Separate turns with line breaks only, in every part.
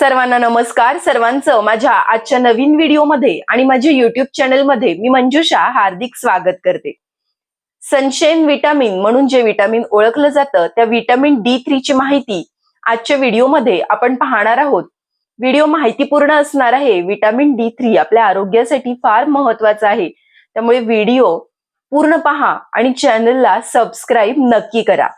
सर्वांना नमस्कार. सर्वांचं माझ्या आजच्या नवीन व्हिडिओमध्ये आणि माझ्या युट्यूब चॅनलमध्ये मी मंजुषा हार्दिक स्वागत करते. सनशेन विटामिन म्हणून जे विटामिन ओळखलं जातं त्या विटामिन डी थ्रीची माहिती आजच्या व्हिडिओमध्ये आपण पाहणार आहोत. व्हिडिओ माहितीपूर्ण असणार आहे. विटामिन डी थ्री आपल्या आरोग्यासाठी फार महत्त्वाचा आहे. त्यामुळे व्हिडिओ पूर्ण पहा आणि चॅनलला सबस्क्राईब नक्की करा.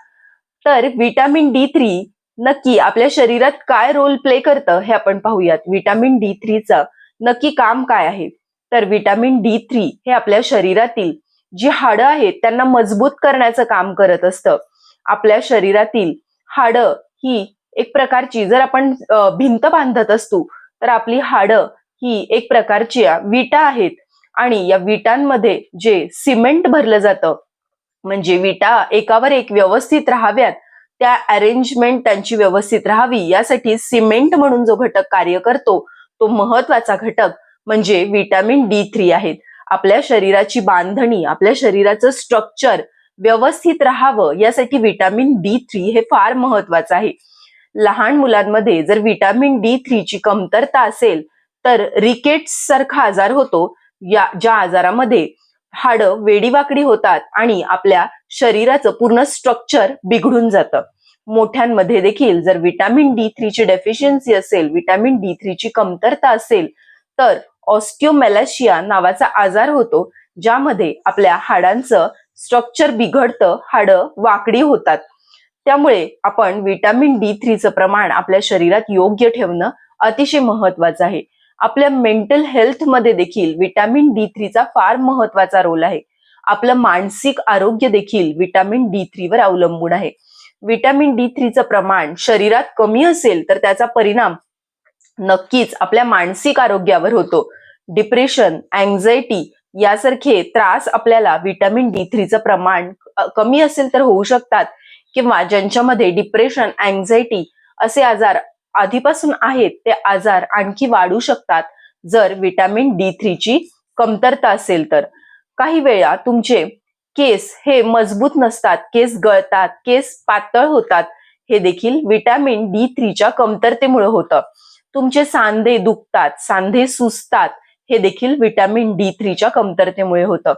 तर विटामिन डी थ्री नक्की आपल्या शरीरात काय रोल प्ले करतं हे आपण पाहूयात. विटामिन डी थ्रीचं नक्की काम काय आहे? तर विटामिन डी थ्री हे आपल्या शरीरातील जी हाडं आहेत त्यांना मजबूत करण्याचं काम करत असतं. आपल्या शरीरातील हाडं ही एक प्रकारची जर आपण भिंत बांधत असतो तर आपली हाडं ही एक प्रकारची विटा आहेत. आणि या विटांमध्ये जे सिमेंट भरलं जातं म्हणजे विटा एकावर एक व्यवस्थित राहाव्यात त्या अरेंजमेंट त्यांची व्यवस्थित राहावी यासाठी सिमेंट म्हणून जो घटक कार्य करतो तो महत्त्वाचा घटक म्हणजे व्हिटॅमिन डी थ्री आहेत. आपल्या शरीराची बांधणी आपल्या शरीराचं स्ट्रक्चर व्यवस्थित राहावं यासाठी व्हिटॅमिन डी थ्री हे फार महत्वाचं आहे. लहान मुलांमध्ये जर व्हिटॅमिन डी थ्रीची कमतरता असेल तर रिकेट्स सारखा आजार होतो. या ज्या आजारामध्ये हाडं वेडीवाकडी होतात आणि आपल्या शरीराचं पूर्ण स्ट्रक्चर बिघडून जातं. मोठ्यांमध्ये देखील जर विटॅमिन डी थ्रीची डेफिशियन्सी असेल विटॅमिन डी थ्रीची कमतरता असेल तर ऑस्टिओमेलाशिया नावाचा आजार होतो ज्यामध्ये आपल्या हाडांचं स्ट्रक्चर बिघडतं हाडं वाकडी होतात. त्यामुळे आपण विटॅमिन डी थ्रीचं प्रमाण आपल्या शरीरात योग्य ठेवणं अतिशय महत्वाचं आहे. आपल्या मेंटल हेल्थमध्ये देखील विटॅमिन डी थ्रीचा फार महत्त्वाचा रोल आहे. आपलं मानसिक आरोग्य देखील विटॅमिन डी थ्री वर अवलंबून आहे. विटॅमिन डी थ्रीचं प्रमाण शरीरात कमी असेल तर त्याचा परिणाम नक्कीच आपल्या मानसिक आरोग्यावर होतो. डिप्रेशन अँझायटी यासारखे त्रास आपल्याला विटॅमिन डी थ्रीचं प्रमाण कमी असेल तर होऊ शकतात. किंवा ज्यांच्यामध्ये डिप्रेशन अँझायटी असे आजार आधीपासून आहेत ते आजार आणखी वाढू शकतात जर विटॅमिन डी थ्रीची कमतरता असेल तर. काही वेळा तुमचे केस हे मजबूत नसतात केस गळतात केस पातळ होतात हे देखील विटॅमिन डी थ्रीच्या कमतरतेमुळे होतं. तुमचे सांधे दुखतात सांधे सुजतात हे देखील विटॅमिन डी थ्रीच्या कमतरतेमुळे होतं.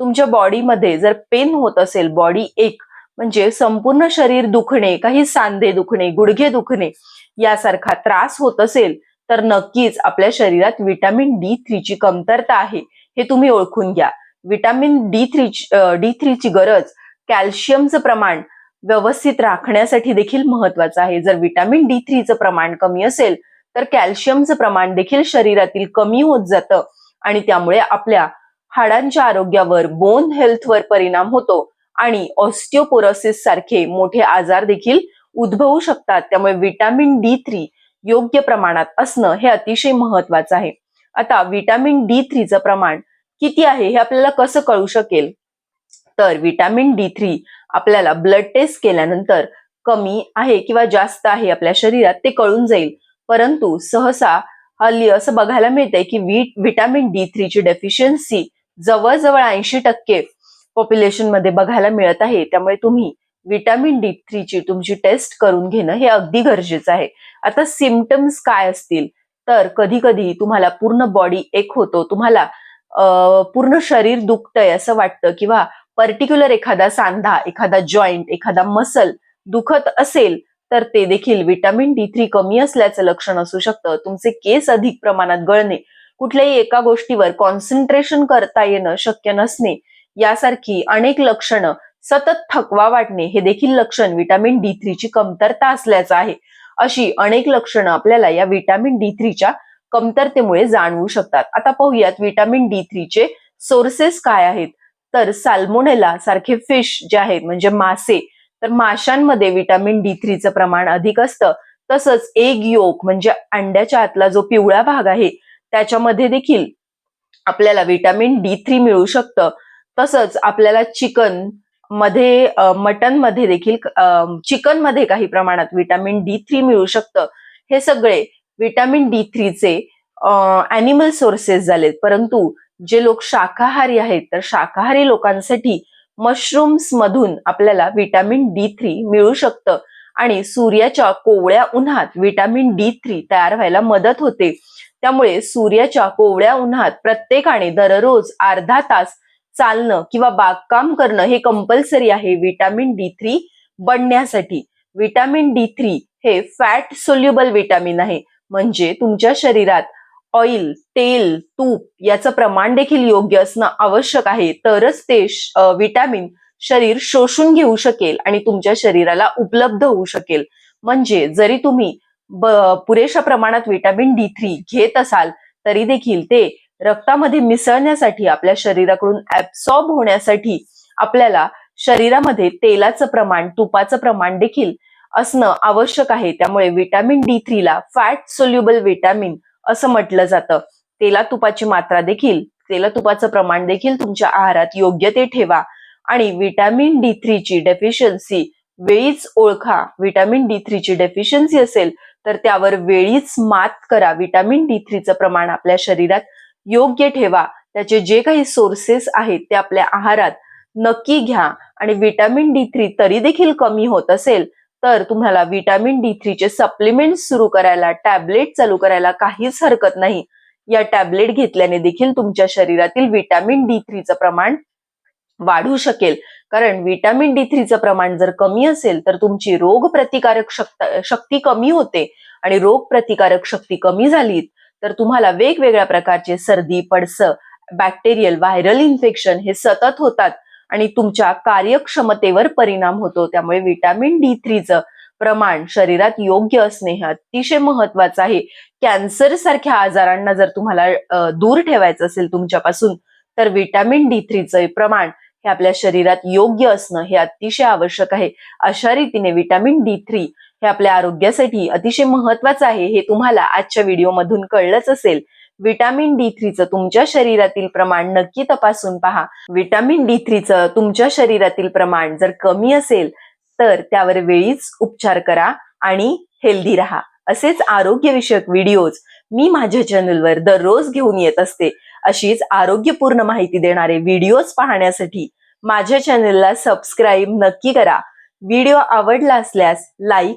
तुमच्या बॉडीमध्ये जर पेन होत असेल बॉडी एक म्हणजे संपूर्ण शरीर दुखणे काही सांधे दुखणे गुडघे दुखणे यासारखा त्रास होत असेल तर नक्कीच आपल्या शरीरात विटामिन डी थ्रीची कमतरता आहे हे तुम्ही ओळखून घ्या. विटामिन डी थ्री डी थ्रीची गरज कॅल्शियमचं प्रमाण व्यवस्थित राखण्यासाठी देखील महत्वाचं आहे. जर विटॅमिन डी थ्रीचं प्रमाण कमी असेल तर कॅल्शियमचं प्रमाण देखील शरीरातील कमी होत जातं आणि त्यामुळे आपल्या हाडांच्या आरोग्यावर बोन हेल्थवर परिणाम होतो आणि ऑस्टिओपोरोसिस सारखे मोठे आजार देखील उद्भवू शकतात. त्यामुळे व्हिटॅमिन डी थ्री योग्य प्रमाणात असणं हे अतिशय महत्वाचं आहे. आता व्हिटॅमिन डी थ्रीचं प्रमाण किती आहे हे आपल्याला कसं कळू शकेल? तर विटॅमिन डी थ्री आपल्याला ब्लड टेस्ट केल्यानंतर कमी आहे किंवा जास्त आहे आपल्या शरीरात ते कळून जाईल. परंतु सहसा हल्ली असं बघायला मिळतंय की वी डी थ्रीची डेफिशियन्सी जवळजवळ ऐंशी टक्के पॉप्युलेशनमध्ये बघायला मिळत आहे. त्यामुळे तुम्ही व्हिटॅमिन डी थ्रीची तुमची टेस्ट करून घेणं हे अगदी गरजेचं आहे. आता सिमटम्स काय असतील? तर कधी कधी तुम्हाला पूर्ण बॉडी एक होतो. तुम्हाला पूर्ण शरीर दुखतंय असं वाटतं किंवा पर्टिक्युलर एखादा सांधा एखादा जॉईंट एखादा मसल दुखत असेल तर ते देखील व्हिटॅमिन डी थ्री कमी असल्याचं लक्षण असू शकतं. तुमचे केस अधिक प्रमाणात गळणे कुठल्याही एका गोष्टीवर कॉन्सन्ट्रेशन करता येणं शक्य नसणे यासारखी अनेक लक्षणं सतत थकवा वाटणे हे देखील लक्षण विटामिन डी थ्रीची कमतरता असल्याचं आहे. अशी अनेक लक्षणं आपल्याला या व्हिटॅमिन डी थ्रीच्या कमतरतेमुळे जाणवू शकतात. आता पाहूयात विटॅमिन डी थ्रीचे सोर्सेस काय आहेत? तर साल्मोनेला सारखे फिश जे आहेत म्हणजे मासे तर माशांमध्ये व्हिटॅमिन डी थ्रीचं प्रमाण अधिक असतं. तसंच एग योक म्हणजे अंड्याच्या आतला जो पिवळा भाग आहे त्याच्यामध्ये देखील आपल्याला व्हिटॅमिन डी थ्री मिळू शकतं. तसंच आपल्याला चिकन मध्ये मटनमध्ये देखील चिकनमध्ये काही प्रमाणात विटामिन डी थ्री मिळू शकतं. हे सगळे विटामिन डी थ्रीचे अॅनिमल सोर्सेस झालेत. परंतु जे लोक शाकाहारी आहेत तर शाकाहारी लोकांसाठी मशरूम्स मधून आपल्याला विटामिन डी थ्री मिळू शकतं. आणि सूर्याच्या कोवळ्या उन्हात विटॅमिन डी थ्री तयार व्हायला मदत होते. त्यामुळे सूर्याच्या कोवळ्या उन्हात प्रत्येकाने दररोज अर्धा तास चालणं किंवा बागकाम करणं हे कंपल्सरी आहे विटॅमिन डी थ्री बनण्यासाठी. विटॅमिन डी थ्री हे फॅट सोल्युबल विटॅमिन आहे. म्हणजे तुमच्या शरीरात ऑइल तेल तूप याचं प्रमाण देखील योग्य असणं आवश्यक आहे. तरच ते श- विटॅमिन शरीर शोषून घेऊ शकेल आणि तुमच्या शरीराला उपलब्ध होऊ शकेल. म्हणजे जरी तुम्ही पुरेशा प्रमाणात विटॅमिन डी थ्री घेत असाल तरी देखील ते रक्तामध्ये मिसळण्यासाठी आपल्या शरीराकडून ऍब्सॉर्ब होण्यासाठी आपल्याला शरीरामध्ये तेलाचं प्रमाण तुपाचं प्रमाण देखील असणं आवश्यक आहे. त्यामुळे व्हिटॅमिन डी थ्रीला फॅट सोल्युबल व्हिटॅमिन असं म्हटलं जातं. तेला तुपाची मात्रा देखील तेला तुपाचं प्रमाण देखील तुमच्या आहारात योग्य ते ठेवा. आणि व्हिटॅमिन डी थ्रीची डेफिशियन्सी वेळीच ओळखा. व्हिटॅमिन डी थ्रीची डेफिशियन्सी असेल तर त्यावर वेळीच मात करा. विटॅमिन डी थ्रीचं प्रमाण आपल्या शरीरात योग्य ठेवा. त्याचे जे काही सोर्सेस आहेत ते आपल्या आहारात नक्की घ्या आणि विटॅमिन डी थ्री तरी देखील कमी होत असेल तर तुम्हाला विटॅमिन डी थ्रीचे सप्लिमेंट सुरू करायला टॅबलेट चालू करायला काहीच हरकत नाही. या टॅबलेट घेतल्याने देखील तुमच्या शरीरातील विटॅमिन डी थ्रीचं प्रमाण वाढू शकेल. कारण विटॅमिन डी थ्रीचं प्रमाण जर कमी असेल तर तुमची रोग प्रतिकारक शक्ती कमी होते. आणि रोग प्रतिकारक शक्ती कमी झाली तर तुम्हाला वेगवेगळ्या प्रकारचे सर्दी पडस बॅक्टेरियल व्हायरल इन्फेक्शन हे सतत होतात आणि तुमच्या कार्यक्षमतेवर परिणाम होतो. त्यामुळे विटॅमिन डी थ्रीचं प्रमाण शरीरात योग्य असणे हे अतिशय महत्वाचं आहे. कॅन्सर सारख्या आजारांना जर तुम्हाला दूर ठेवायचं असेल तुमच्यापासून तर विटॅमिन डी थ्रीचं प्रमाण हे आपल्या शरीरात योग्य असणं हे अतिशय आवश्यक आहे. अशा रीतीने विटॅमिन डी थ्री हे आपल्या आरोग्यासाठी अतिशय महत्वाचं आहे हे तुम्हाला आजच्या व्हिडिओमधून कळलंच असेल. विटामिन डी थ्रीचं तुमच्या शरीरातील प्रमाण नक्की तपासून पहा. विटॅमिन डी थ्रीचं तुमच्या शरीरातील प्रमाण जर कमी असेल तर त्यावर वेळीच उपचार करा आणि हेल्दी राहा. असेच आरोग्यविषयक व्हिडिओज मी माझ्या चॅनलवर दररोज घेऊन येत असते. अशीच आरोग्यपूर्ण माहिती देणारे व्हिडिओज पाहण्यासाठी माझ्या चॅनलला सबस्क्राईब नक्की करा. व्हिडिओ आवडला असल्यास लाईक